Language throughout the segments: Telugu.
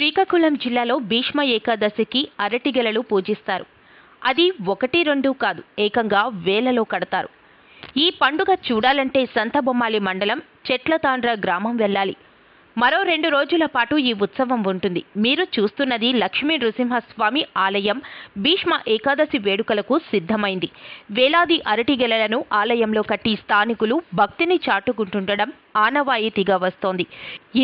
శ్రీకాకుళం జిల్లాలో భీష్మ ఏకాదశికి అరటిగెలలు పూజిస్తారు. అది ఒకటి రెండు కాదు ఏకంగా వేలలో కడతారు. ఈ పండుగ చూడాలంటే సంతబొమ్మాలి మండలం చెట్లతాండ్ర గ్రామం వెళ్ళాలి. మరో రెండు రోజుల పాటు ఈ ఉత్సవం ఉంటుంది. మీరు చూస్తున్నది లక్ష్మీ నృసింహస్వామి ఆలయం భీష్మ ఏకాదశి వేడుకలకు సిద్ధమైంది. వేలాది అరటిగెలలను ఆలయంలో కట్టి స్థానికులు భక్తిని చాటుకుంటుండడం ఆనవాయితీగా వస్తోంది.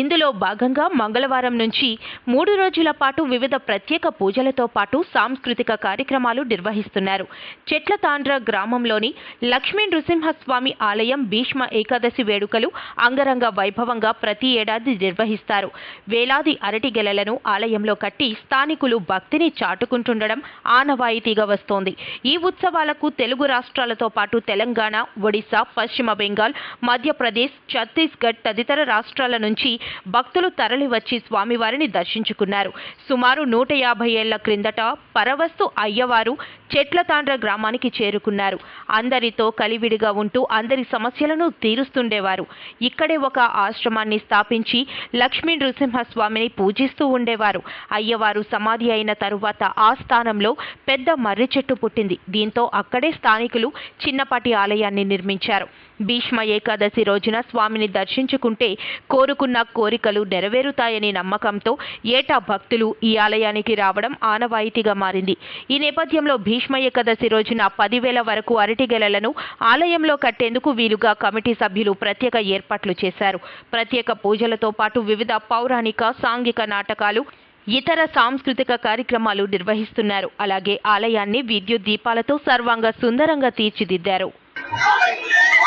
ఇందులో భాగంగా మంగళవారం నుంచి మూడు రోజుల పాటు వివిధ ప్రత్యేక పూజలతో పాటు సాంస్కృతిక కార్యక్రమాలు నిర్వహిస్తున్నారు. చెట్లతాండ్ర గ్రామంలోని లక్ష్మీ నృసింహస్వామి ఆలయం భీష్మ ఏకాదశి వేడుకలు అంగరంగ వైభవంగా ప్రతి ఏడాది నిర్వహిస్తారు. వేలాది అరటి గెలలను ఆలయంలో కట్టి స్థానికులు భక్తిని చాటుకుంటుండడం ఆనవాయితీగా వస్తోంది. ఈ ఉత్సవాలకు తెలుగు రాష్ట్రాలతో పాటు తెలంగాణ ఒడిశా పశ్చిమ బెంగాల్ మధ్యప్రదేశ్ ఛత్తీస్గఢ్ తదితర రాష్ట్రాల నుంచి భక్తులు తరలివచ్చి స్వామివారిని దర్శించుకున్నారు. సుమారు నూట యాభై ఏళ్ళ క్రిందట పరవస్తు అయ్యవారు చెట్లతాండ్ర గ్రామానికి చేరుకున్నారు. అందరితో కలివిడిగా ఉంటూ అందరి సమస్యలను తీరుస్తుండేవారు. ఇక్కడే ఒక ఆశ్రమాన్ని స్థాపించి లక్ష్మీ నృసింహస్వామిని పూజిస్తూ ఉండేవారు. అయ్యవారు సమాధి అయిన తరువాత ఆ స్థానంలో పెద్ద మర్రి చెట్టు పుట్టింది. దీంతో అక్కడే స్థానికులు చిన్నపాటి ఆలయాన్ని నిర్మించారు. భీష్మ ఏకాదశి రోజున స్వామిని దర్శించుకుంటే కోరుకున్న కోరికలు నెరవేరుతాయనే నమ్మకంతో ఏటా భక్తులు ఈ ఆలయానికి రావడం ఆనవాయితీగా మారింది. ఈ నేపథ్యంలో భీష్మ ఏకాదశి రోజున పదివేల వరకు అరటిగెలలను ఆలయంలో కట్టేందుకు వీలుగా కమిటీ సభ్యులు ప్రత్యేక ఏర్పాట్లు చేశారు. ప్రత్యేక పూజలతో పాటు వివిధ పౌరాణిక సాంఘిక నాటకాలు ఇతర సాంస్కృతిక కార్యక్రమాలు నిర్వహిస్తున్నారు. అలాగే ఆలయాన్ని విద్యుత్ దీపాలతో సర్వాంగ సుందరంగా తీర్చిదిద్దారు.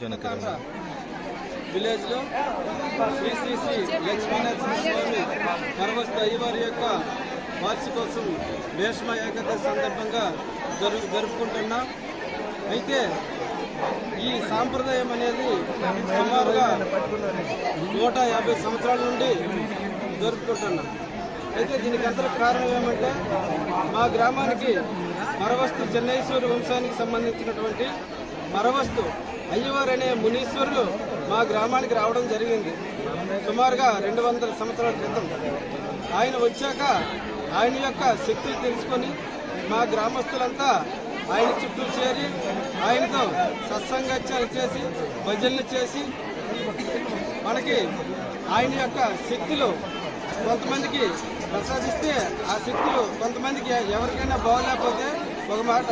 వెనక్కి విలేజ్లో శ్రీ శ్రీ శ్రీ లక్ష్మీనరసింహస్వామి పరవస్తు అయ్యవారి యొక్క వార్షికోత్సవం భీష్మ ఏకాదశి సందర్భంగా జరు జరుపుకుంటున్నాం అయితే ఈ సాంప్రదాయం అనేది సుమారుగా నూట యాభై సంవత్సరాల నుండి జరుపుకుంటున్నాం. అయితే దీనికి అంతటి కారణం ఏమంటే మా గ్రామానికి మరవస్తు చెన్నైశ్వరి వంశానికి సంబంధించినటువంటి మరవస్తు అయ్యవారు అనే మునీశ్వరులు మా గ్రామానికి రావడం జరిగింది. సుమారుగా రెండు వందల సంవత్సరాల క్రితం. ఆయన వచ్చాక ఆయన యొక్క శక్తులు తెలుసుకొని మా గ్రామస్తులంతా ఆయన చుట్టూ చేరి ఆయనతో సత్సంగత్యాలు చేసి భజనలు చేసి మనకి ఆయన యొక్క శక్తులు కొంతమందికి ప్రసాదిస్తే ఆ శక్తులు కొంతమందికి ఎవరికైనా బాగోలేకపోతే ఒక మాట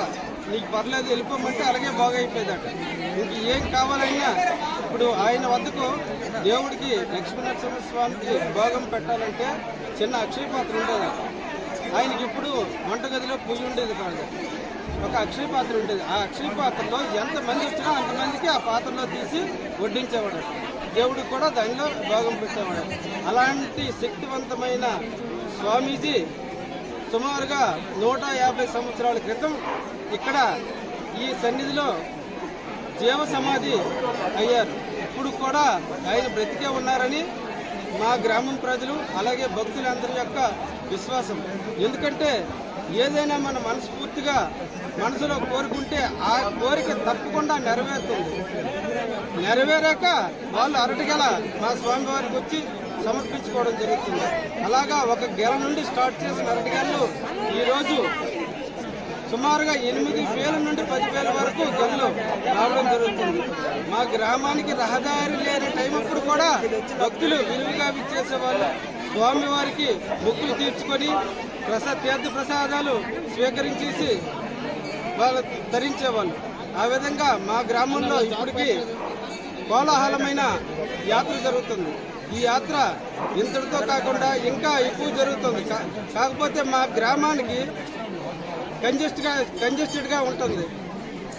నీకు పర్లేదు వెళ్ళిపోమంటే అలాగే బాగైపోయేదట. ఇంక ఏం కావాలన్నా ఇప్పుడు ఆయన వద్దకు దేవుడికి లక్ష్మీనరసింహ స్వామికి భోగం పెట్టాలంటే చిన్న అక్షయ పాత్ర ఉండేది ఆయనకి ఇప్పుడు వంటగదిలో పూజ ఉండేది కాదు. ఒక అక్షయ పాత్ర ఉండేది. ఆ అక్షయ పాత్రలో ఎంతమంది వచ్చినా అంతమందికి ఆ పాత్రలో తీసి వడ్డించేవాడు. దేవుడికి కూడా దానిలో భాగం పెట్టేవాడు. అలాంటి శక్తివంతమైన స్వామీజీ సుమారుగా నూట యాభై సంవత్సరాల క్రితం ఇక్కడ ఈ సన్నిధిలో జీవ సమాధి అయ్యారు. ఇప్పుడు కూడా ఆయన బ్రతికే ఉన్నారని మా గ్రామం ప్రజలు అలాగే భక్తులందరి యొక్క విశ్వాసం. ఎందుకంటే ఏదైనా మన మనస్ఫూర్తిగా మనసులో కోరుకుంటే ఆ కోరిక తప్పకుండా నెరవేరుతుంది. నెరవేరాక వాళ్ళు అరటిగల మా స్వామివారికి వచ్చి సమర్పించుకోవడం జరుగుతుంది. అలాగా ఒక గెల నుండి స్టార్ట్ చేసిన అరటి ఈరోజు సుమారుగా ఎనిమిది వేల నుండి పది వేల వరకు గెలలు రావడం జరుగుతుంది. మా గ్రామానికి రహదారి లేని టైం అప్పుడు కూడా భక్తులు విరివిగా విచ్చేసే వాళ్ళు స్వామివారికి మొక్కులు తీర్చుకొని ప్రసా తీర్థ ప్రసాదాలు స్వీకరించేసి వాళ్ళు ధరించేవాళ్ళు. ఆ విధంగా మా గ్రామంలో ఇప్పటికీ కోలాహలమైన యాత్ర జరుగుతుంది. ఈ యాత్ర ఇంతటితో కాకుండా ఇంకా ఎక్కువ జరుగుతుంది. కాకపోతే మా గ్రామానికి కంజెస్ట్గా కంజెస్టెడ్గా ఉంటుంది.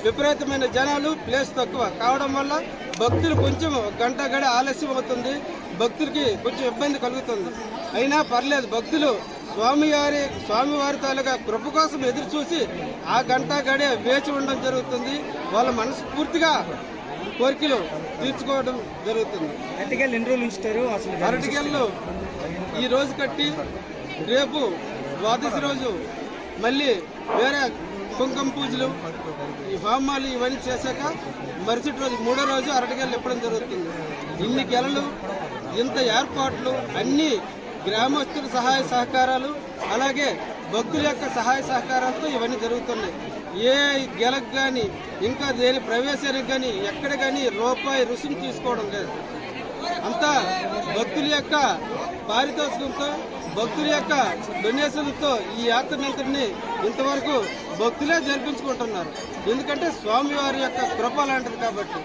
విపరీతమైన జనాలు ప్లేస్ తక్కువ. కావడం వల్ల భక్తులు కొంచెం గంట గడి ఆలస్యం అవుతుంది. భక్తులకి కొంచెం ఇబ్బంది కలుగుతుంది. అయినా పర్లేదు భక్తులు స్వామివారి స్వామివారి తాలూకా కృప కోసం ఎదురు చూసి ఆ గంట గడే వేచి ఉండడం జరుగుతుంది. వాళ్ళ మనస్ఫూర్తిగా కోరికలు తీర్చుకోవడం జరుగుతుంది. అరటికాయలు ఎన్ని రోజులు ఉంచుతారు? అసలు అరటికెళ్ళు ఈ రోజు కట్టి రేపు ద్వాదశి రోజు మళ్ళీ వేరే కుంకుమ పూజలు ఈ హోమాలు ఇవన్నీ చేశాక మరుసటి రోజు మూడో రోజు అరటికెళ్ళు ఇప్పడం జరుగుతుంది. ఇన్ని గెలలు ఇంత ఏర్పాట్లు అన్ని గ్రామస్తుల సహాయ సహకారాలు అలాగే భక్తుల యొక్క సహాయ సహకారాలతో ఇవన్నీ జరుగుతున్నాయి. ఏ గెలకు కానీ ఇంకా దేని ప్రవేశానికి కానీ ఎక్కడ కానీ రూపాయి రుసుము తీసుకోవడం లేదు. అంతా భక్తుల యొక్క పారితోషికంతో భక్తుల యొక్క డొనేషన్లతో ఈ యాత్రనంతటిని ఇంతవరకు భక్తులే జరిపించుకుంటున్నారు. ఎందుకంటే స్వామివారి యొక్క కృప లాంటిది కాబట్టి.